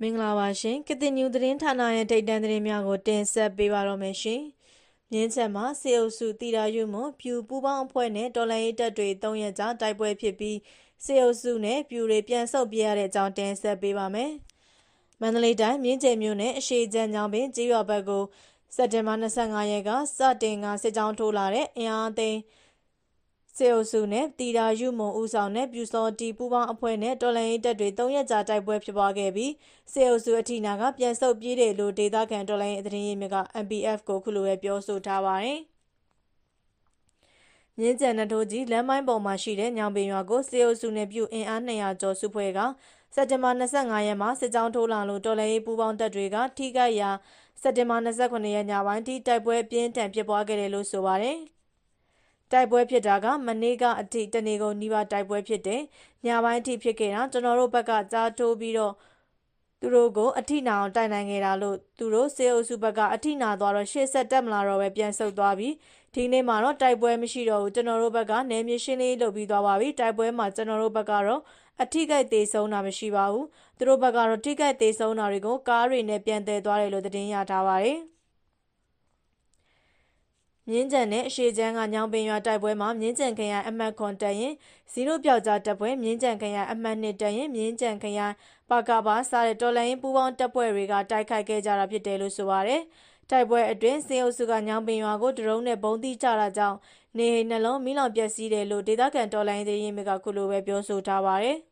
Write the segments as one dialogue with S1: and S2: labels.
S1: မင်္ဂလာပါရှင်ကတိနျူသတင်းဌာနရဲ့ထိတ်တန့်သတင်းများကိုတင်ဆက်ပေးပါတော့မယ်ရှင်မြင်းချက်မှာစေအုပ်စုတီရာယူမွန်ပြူပူပေါင်းအဖွဲ့နဲ့တော်လိုင်းရေးတပ်တွေ၃ရက်ကြာတိုက်ပွဲဖြစ်ပြီးစေအုပ်စုနဲ့ပြူတွေပြန်ဆုတ်ပြေးရတဲ့အကြောင်းတင်ဆက်ပေးပါမယ်မန္တလေးတိုင်းမြင်းကျယ်မြို့နယ်အရှိချမ်းကျောင်းပင်ကြေးရွာဘက်ကိုစက်တင်ဘာ25ရက်ကစတင်ကစစ်ကြောင်းထိုးလာတဲ့အင်အားသိမ်း စေအုပ်စုနဲ့တီရာယူမွန်ဦးဆောင်တဲ့ပြူစောတီပူပေါင်းအဖွဲ့နဲ့တော်လိုင်းရေးတပ်တွေ၃ရက်ကြာတိုက်ပွဲဖြစ်ပွားခဲ့ပြီးစေအုပ်စုအထိနာကပြန်ဆုတ်ပြေးတယ်လို့ဒေသခံတော်လိုင်းရေးသတင်းရင်းမြစ်က MPF ကိုခုလိုပဲပြောဆိုထားပါတယ်။မြင်းကြံနထိုးကြီးလမ်းမိုင်းပေါ်မှာရှိတဲ့ညောင်ပင်ရွာကိုစေအုပ်စုနဲ့ပြူအင်အား200ကျော်စုဖွဲ့ကစက်တင်ဘာ25ရက်မှာစစ်ကြောင်းထိုးလာလို့တော်လိုင်းရေးပူးပေါင်းတပ်တွေကထိခိုက်ရာစက်တင်ဘာ29ရက်ညပိုင်းထိတိုက်ပွဲပြင်းထန်ဖြစ်ပွားခဲ့တယ်လို့ဆိုပါတယ်။ တိုက်ပွဲဖြစ်တာကမနေ့ကအထိတနေကုန်နှီးပါတိုက်ပွဲဖြစ်တယ်။ညပိုင်းအထိဖြစ်ခဲ့တာကျွန်တော်တို့ဘက်ကကြားထိုးပြီးတော့သူတို့ကိုအထိနာအောင်တိုက်နိုင်ခဲ့တာလို့သူတို့စေအုပ်စုဘက်ကအထိနာသွားတော့ရှေ့ဆက်တက်မလာတော့ပဲပြန်ဆုတ်သွားပြီးဒီနေ့မှာတော့တိုက်ပွဲမရှိတော့ဘူးကျွန်တော်တို့ဘက်ကနယ်မြေရှင်းလေးလုပ်ပြီးသွားပါပြီတိုက်ပွဲမှာကျွန်တော်တို့ဘက်ကတော့အထိကိတ်သေးဆုံးတာမရှိပါဘူးသူတို့ဘက်ကတော့ထိကိတ်သေးဆုံးတာတွေကိုကားတွေနဲ့ပြန်တည်သွားတယ်လို့သတင်းရထားပါတယ် မြင်းကြံနဲ့အရှိချမ်းကညောင်ပင်ရွာတိုက်ပွဲမှာမြင်းကြံခရိုင်အမှတ်ခွန်တက်ရင်ဇီရိုပြောက်ကြားတပ်ပွဲမြင်းကြံခရိုင်အမှတ်နှစ်တက်ရင်မြင်းကြံခရိုင်ပါကပါစားတဲ့တော်လိုင်းပူပေါင်းတပ်ဖွဲ့တွေကတိုက်ခိုက်ခဲ့ကြတာဖြစ်တယ်လို့ဆိုပါတယ်။တိုက်ပွဲအတွင်းစင်အုပ်စုကညောင်ပင်ရွာကိုဒရုန်းနဲ့ဘုံတိချတာကြောင့်နေအိမ်နှလုံးမိလောင်ပျက်စီးတယ်လို့ဒေသခံတော်လိုင်းသေးရင်ကခုလိုပဲပြောဆိုထားပါတယ်။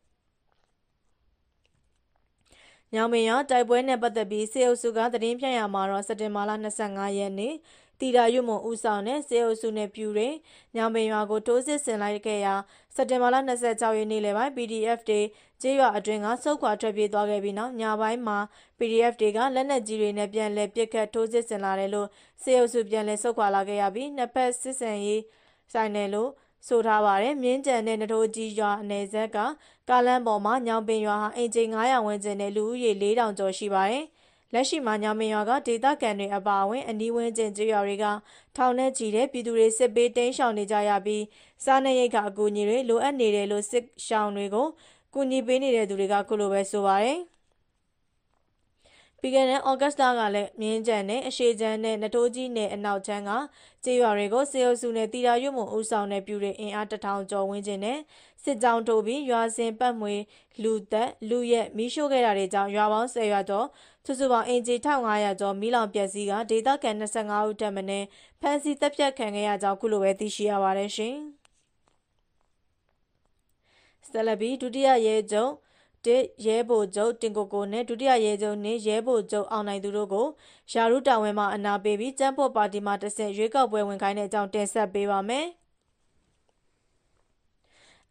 S1: ညောင်မင်းရတိုက်ပွဲနဲ့ပတ်သက်ပြီးစေအုပ်စုကသတင်းပြရမှာတော့စက်တင်ဘာလ25ရက်နေ့ တီတာရွတ်မွန်ဦးဆောင်တဲ့စေအုပ်စုနဲ့ပြူတွေညောင်ပင်ရွာကိုတိုးစစ်ဆင်လိုက်ခဲ့ရာစက်တင်ဘာလ26ရက်နေ့လယ်ပိုင်း PDF တွေကျေးရွာအတွင်းကစုခွာထွက်ပြေးသွားခဲ့ပြီးနောက်ညပိုင်းမှာ PDF တွေကလက်နက်ကြီးတွေနဲ့ပြန်လည်ပစ်ခတ်ထိုးစစ်ဆင်လာတယ်လို့စေအုပ်စုပြန်လည်ဆုတ်ခွာလာခဲ့ရပြီးနှစ်ဖက်စစ်ဆင်ရေးဆိုင်တယ်လို့ဆိုထားပါတယ်မြင်းကြံတဲ့နထိုးကြီးရွာအနေဆက်ကကားလမ်းပေါ်မှာညောင်ပင်ရွာဟာအင်ဂျင်900ဝန်းကျင်နဲ့လူဦးရေ4000ကျော်ရှိပါတယ်။ လက်ရှိမှာညောင်မင်ရွာကဒေသခံတွေအပါအဝင်အနီးဝန်းကျင်ကျေးရွာတွေကထောင်နဲ့ချီတဲ့ပြည်သူတွေစစ်ပေးတင်းရှောင်နေကြရပြီးစားနပ်ရိက္ခာအကူအညီတွေလိုအပ်နေတယ်လို့စစ်ရှောင်တွေကိုကူညီပေးနေတဲ့သူတွေကခုလိုပဲဆိုပါတယ် ပြီးခဲ့တဲ့ဩဂတ်စ်လကလည်းမြင်းကြံနဲ့အရှိချမ်းနဲ့နတိုးကြီးနဲ့အနောက်ချမ်းကကျေးရွာတွေကိုစေအုပ်စုနဲ့တီရာရွတ်မှုဦးဆောင်တဲ့ပြူတွေအင်အားတထောင်ကျော်ဝန်းကျင်နဲ့စစ်ကြောင်းထိုးပြီးရွာစဉ်ပတ်မွေလူသက်လူရက်မီးရှို့ခဲ့တာတွေကြောင့်ရွာပေါင်း10ရွာကျော်စုစုပေါင်းအင်ဂျီ1500ကျော်မီးလောင်ပျက်စီးကဒေသခံ25ဦးတက်မင်းဖမ်းဆီးတပ်ဖြတ်ခံခဲ့ရကြောင်းခုလိုပဲသိရှိရပါတယ်ရှင်။ဆလဘီဒုတိယရဲချုပ် တစ်ရဲဘိုချုပ်တင်ကိုကိုနဲ့ဒုတိယရဲချုပ်နဲ့ရဲဘိုချုပ်အောင်နိုင်သူတို့ကိုယာရုတာဝန်မှအနာပေးပြီးကျန်းဖို့ပါတီမှတဆင့်ရွေးကောက်ပွဲဝင်ခိုင်းတဲ့အကြောင်းတင်ဆက်ပေးပါမယ်။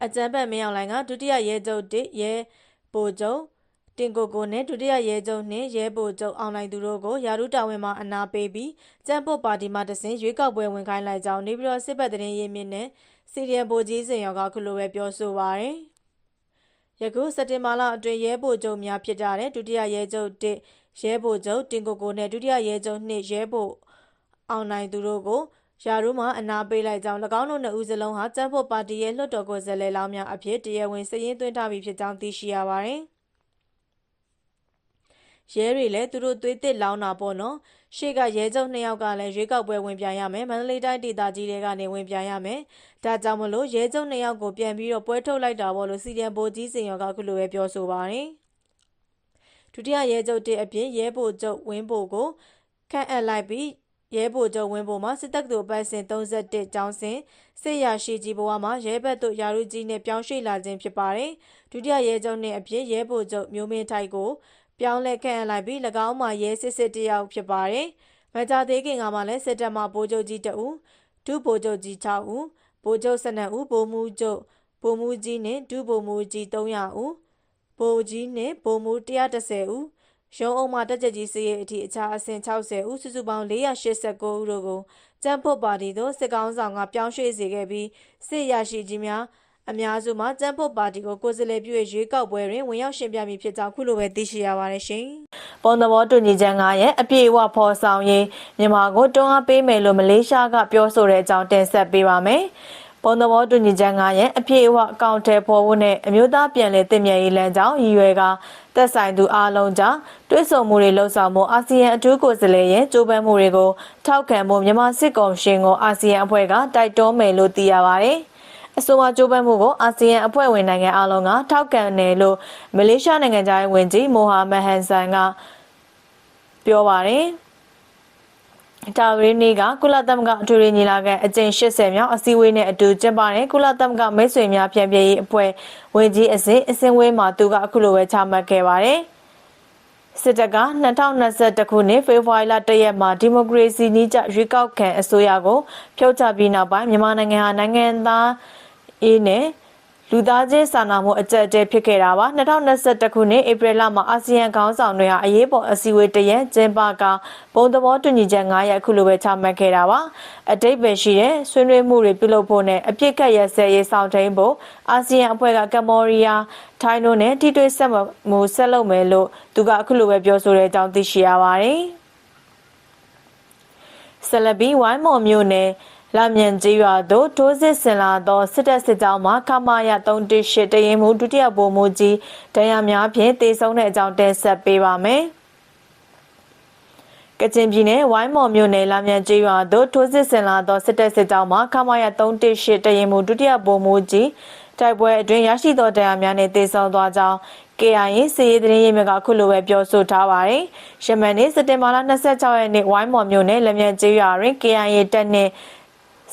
S1: အကြံဖက်မင်းအောင်လိုင်ကဒုတိယရဲချုပ်တစ်ရဲဘိုချုပ်တင်ကိုကိုနဲ့ဒုတိယရဲချုပ်နှင့်ရဲဘိုချုပ်အောင်နိုင်သူတို့ကိုယာရုတာဝန်မှအနာပေးပြီးကျန်းဖို့ပါတီမှတဆင့်ရွေးကောက်ပွဲဝင်ခိုင်းလိုက်ကြောင်းနေပြည်တော်စစ်ဘက်တရင်ရေးမြင့်နဲ့စီရီယံဘိုကြီးစင်ရောကခုလိုပဲပြောဆိုပါရယ် ယခုစက်တင်ဘာလအတွင်းရဲဘိုချုပ်များဖြစ်ကြတဲ့ဒုတိယရဲချုပ်တစ်ရဲဘိုချုပ်တင်ကိုကိုနဲ့ဒုတိယရဲချုပ်နှစ်ရဲဘိုအောင်နိုင်သူတို့ကိုယာရုမှအနာပေးလိုက်ကြောင်း၎င်းတို့နှစ်ဦးစလုံးဟာကျန်းဖို့ပါတီရဲ့လွှတ်တော်ကိုယ်စားလှယ်လောင်းများအဖြစ်တရားဝင်စည်ရင်းသွင်းထားပြီးဖြစ်ကြောင်းသိရှိရပါတယ်။ရဲတွေလည်းသူတို့သွေးတစ်လောင်းတာပေါ့နော် ရှေ့ကရဲချုပ်နှစ်ယောက်ကလည်းရွေးကောက်ပွဲဝင်ပြရမယ်မန္တလေးတိုင်းဒေသကြီးတွေကနေဝင်ပြရမယ်ဒါကြောင့်မလို့ရဲချုပ်နှစ်ယောက်ကိုပြန်ပြီးတော့ပွဲထုတ်လိုက်တာပေါ့လို့စီဒီအမ်ဘိုကြီးစင်ရောကခုလိုပဲပြောဆိုပါတယ်ဒုတိယရဲချုပ်တဲ့အပြင်ရဲဘိုချုပ်ဝင်းဘိုကိုခန့်အပ်လိုက်ပြီးရဲဘိုချုပ်ဝင်းဘိုမှာစစ်တပ်သူပတ်စဉ်31ကျောင်းစဉ်စစ်ရရှိကြီးဘဝမှာရဲဘက်သို့ယာရုကြီးနဲ့ပြောင်းရွှေ့လာခြင်းဖြစ်ပါတယ်ဒုတိယရဲချုပ်နဲ့အပြင်ရဲဘိုချုပ်မျိုးမင်းထိုက်ကို ပြောင်းလဲခန့်အပ်လိုက်ပြီး၎င်းမှာရဲစစ်စစ်တယောက်ဖြစ်ပါတယ်။မကြသေးခင်ကမှလည်းစစ်တပ်မှဗိုလ်ချုပ်ကြီးတဦးဒုဗိုလ်ချုပ်ကြီး6ဦးဗိုလ်ချုပ်12ဦးဗိုလ်မှူးချုပ်ဗိုလ်မှူးကြီးနဲ့ဒုဗိုလ်မှူးကြီး300ဦးဗိုလ်ကြီးနဲ့ဗိုလ်မှူး130ဦးရုံးအုံမှတက်ကြကြီးစီးရဲ့အထိအခြားအဆင့်60ဦးစုစုပေါင်း489ဦးတို့ကိုကျန်းဖို့ပါတီသို့စစ်ကောင်းဆောင်ကပြောင်းရွှေ့စေခဲ့ပြီးစစ်ရရှိကြီးများ အများစုမှာကျန်းဖို့ပါတီကိုကိုယ်စားလှယ်ပြုရွေးကောက်ပွဲတွင်ဝင်ရောက်ရှင်ပြမည်ဖြစ်ကြောင်းခုလိုပဲသိရှိရပါတယ်ရှင်။ပုံသဘောတူညီချက်9ရဲ့အပြည့်အဝဖော်ဆောင်ရေးမြန်မာကိုတွန်းအားပေးမယ်လို့မလေးရှားကပြောဆိုတဲ့အကြောင်းတင်ဆက်ပေးပါမယ်။ပုံပုံသဘောတူညီချက်9ရဲ့အပြည့်အဝအကောင့်ထဲပေါ်ဖို့နဲ့အမျိုးသားပြန်လည်တည်မြဲရေးလမ်းကြောင်းရည်ရွယ်ကသက်ဆိုင်သူအားလုံးကြောင့်တွဲဆုံမှုတွေလှုပ်ဆောင်မှုအာဆီယံအထူးကိုယ်စားလှယ်ရဲ့ကြိုးပမ်းမှုတွေကိုထောက်ခံဖို့မြန်မာစစ်ကောင်ရှင်ကိုအာဆီယံအဖွဲ့ကတိုက်တွန်းမယ်လို့သိရပါတယ်။ အဆိုပါကြိုးပမ်းမှုကိုအာဆီယံအဖွဲ့ဝင်နိုင်ငံအလုံးကထောက်ခံတယ်လို့မလေးရှားနိုင်ငံသားဝန်ကြီးမိုဟာမက်ဟန်ဆန်ကပြောပါတယ်။တာဝရင်းနေ့ကကုလသမဂ္ဂအထွေထွေညီလာခံအကြိမ်80မြောက်အစည်းအဝေးနဲ့အတူကျင်းပတဲ့ကုလသမဂ္ဂမိတ်ဆွေများပြန်ပြည့်ရေးအဖွဲ့ဝင်ကြီးအစဉ်အစည်းအဝေးမှာသူကအခုလိုပဲချမှတ်ခဲ့ပါတယ်။စစ်တပ်က2021ခုနှစ်ဖေဖော်ဝါရီလ1ရက်မှာဒီမိုကရေစီနည်းကျရွေးကောက်ခံအစိုးရကိုဖျောက်ချပြီးနောက်ပိုင်းမြန်မာနိုင်ငံဟာနိုင်ငံသား အေးနဲ့လူသားချင်းစာနာမှုအကြက်အတဲဖြစ်ခဲ့တာပါ2021ခုနှစ်ဧပြီလမှာအာဆီယံခေါင်းဆောင်တွေဟာအရေးပေါ်အစည်းအဝေးတရက်ကျင်းပကဘုံသဘောတူညီချက်9ရက်အခုလိုပဲချမှတ်ခဲ့တာပါအတိတ်ပဲရှိတဲ့ဆွေးနွေးမှုတွေပြုလုပ်ဖို့နဲ့အပြစ်ခတ်ရစဲရေးဆောင်ထိန်ဖို့အာဆီယံအဖွဲ့ကကမ္ဘောဒီးယားထိုင်းတို့နဲ့ထိတွေ့ဆက်မှုဆက်လုပ်မယ်လို့သူကအခုလိုပဲပြောဆိုတဲ့အကြောင်းသိရှိရပါတယ်ဆလဘီဝိုင်းမော်မြို့နယ် လာမြန်ကြီးရွာသို့ထိုးစစ်ဆင်လာသောစစ်တပ်စစ်ကြောင်းမှခမာရ318တရင်မှုဒုတိယဗိုလ်မှူးကြီးဒဏ်ရာများဖြင့်တေဆုံးတဲ့အကြောင်းတင်ဆက်ပေးပါမယ်။ကချင်ပြည်နယ်ဝိုင်းမော်မြို့နယ်လာမြန်ကြီးရွာသို့ထိုးစစ်ဆင်လာသောစစ်တပ်စစ်ကြောင်းမှခမာရ318တရင်မှုဒုတိယဗိုလ်မှူးကြီးတိုက်ပွဲအတွင်းရရှိသောတရားများနဲ့တေဆုံးသွားကြောင်း KIA စီရေးသတင်းရေးမြစ်ကခုလိုပဲပြောဆိုထားပါတယ်။ယမန်နေ့စက်တင်ဘာလ26ရက်နေ့ဝိုင်းမော်မြို့နယ်လက်မြန်ကျေးရွာတွင် KIA တပ်နှင့်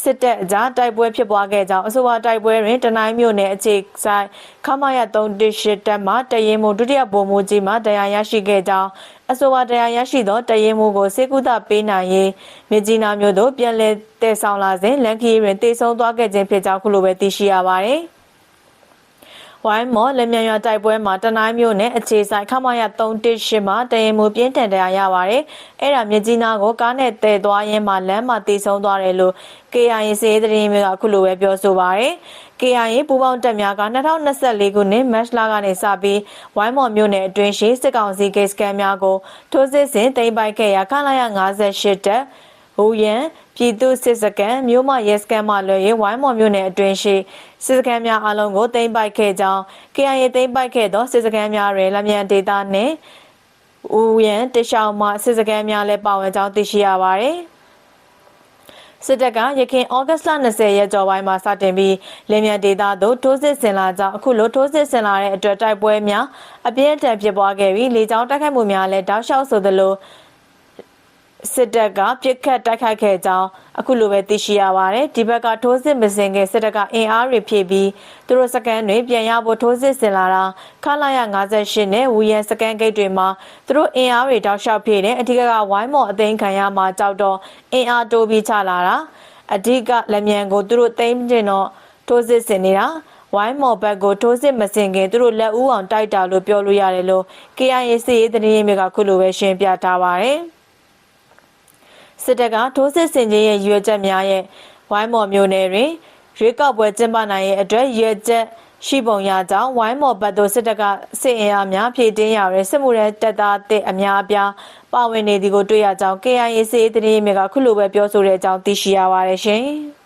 S1: စစ်တပ်အကြားတိုက်ပွဲဖြစ်ပွားခဲ့ကြောင်းအဆိုပါတိုက်ပွဲတွင်တနိုင်းမြို့နယ်အခြေဆိုင်ခမရ318တပ်မှတရင်မှုဒုတိယဗိုလ်မှူးကြီးမှတရားရရှိခဲ့ကြောင်းအဆိုပါတရားရရှိသောတရင်မှုကိုစေကုသပေးနိုင်ရေးမြကြီးနားမြို့သို့ပြန်လည်တည်ဆောင်လာစဉ်လန်ခီတွင်တည်ဆုံသွားခဲ့ခြင်းဖြစ်ကြောင်းခုလိုပဲသိရှိရပါတယ်။ ဝိုင်းမော်လက်မြန်ရွာတိုက်ပွဲမှာတနိုင်းမျိုးနဲ့အခြေဆိုင်ခမရ318မှာတရင်မူပြင်းထန်တရားရပါတယ်။အဲ့ဒါမြကြီးနားကိုကားနဲ့တည်သွားရင်းမှာလမ်းမှာတည်ဆုံသွားတယ်လို့ KIA စေသတင်းမျိုးကအခုလိုပဲပြောဆိုပါရယ်။ KIA ပူးပေါင်းတပ်များက2024ခုနှစ်မတ်လကနေစပြီးဝိုင်းမော်မြို့နယ်အတွင်းရှိစစ်ကောင်စီဂိတ်စကန်များကိုထိုးစစ်ဆင်သိမ်းပိုက်ခဲ့ရာခလာရ58တပ်ဟိုရန် ပြည်သူစစ်စကန်မြို့မရဲစကန်မှလွှဲရင်ဝိုင်းမော်မြို့နယ်အတွင်းရှိစစ်စကန်များအလုံးကိုသိမ်းပိုက်ခဲ့ကြောင်း KIA သိမ်းပိုက်ခဲ့သောစစ်စကန်များတွင်လက်မြန်ဒေတာနှင့်ဦးရန်တရှောင်းမှစစ်စကန်များလည်းပါဝင်ကြောင်းသိရှိရပါသည်စစ်တပ်ကရခင်ဩဂတ်လ20ရက်ကျော်ပိုင်းမှာစတင်ပြီးလင်းမြန်ဒေသသို့ထိုးစစ်ဆင်လာကြောင်းအခုလိုထိုးစစ်ဆင်လာတဲ့အတွက်တိုက်ပွဲများအပြင်းထန်ဖြစ်ပွားခဲ့ပြီးလေကြောင်းတိုက်ခိုက်မှုများလည်းတောက်လျှောက်ဆိုသလို စစ်တပ်ကပြစ်ခတ်တိုက်ခိုက်ခဲ့ကြောင်းအခုလိုပဲသိရှိရပါတယ်ဒီဘက်ကထိုးစစ်မစင်ခင်စစ်တပ်ကအင်အားတွေဖြည့်ပြီးသူတို့စကန်တွေပြန်ရဖို့ထိုးစစ်ဆင်လာတာခလာရ58နဲ့ဝူရန်စကန်ဂိတ်တွေမှာသူတို့အင်အားတွေတောက်လျှောက်ဖြည့်တယ်အထက်ကဝိုင်းမော်အသိမ်းခံရမှာကြောက်တော့အင်အားတိုးပြီးချလာတာအဓိကလက်မြန်ကိုသူတို့သိမ်းကျင်တော့ထိုးစစ်ဆင်နေတာဝိုင်းမော်ဘက်ကိုထိုးစစ်မစင်ခင်သူတို့လက်ဦးအောင်တိုက်တာလို့ပြောလို့ရတယ်လို့ KIA စီရေးသတင်းရင်းမြစ်ကခုလိုပဲရှင်းပြထားပါတယ်။ စစ်တပ်ကထိုးစစ်ဆင်ခြင်းရဲ့ရွေချက်များရဲ့ဝိုင်းမော်မျိုးနယ်တွင်ရွေးကောက်ပွဲကျင်းပနိုင်ရဲ့အတွက်ရွေချက်ရှိပုံရကြောင်းဝိုင်းမော်ဘတ်သို့စစ်တပ်ကစစ်အင်အားများဖြည့်တင်းရရဲစစ်မှုရဲတပ်သားတဲ့အများအပြားပါဝင်နေသည်ကိုတွေ့ရကြောင်း KIA စစ်ရေးတရေမြကခုလိုပဲပြောဆိုတဲ့အကြောင်းသိရှိရပါတယ်ရှင်။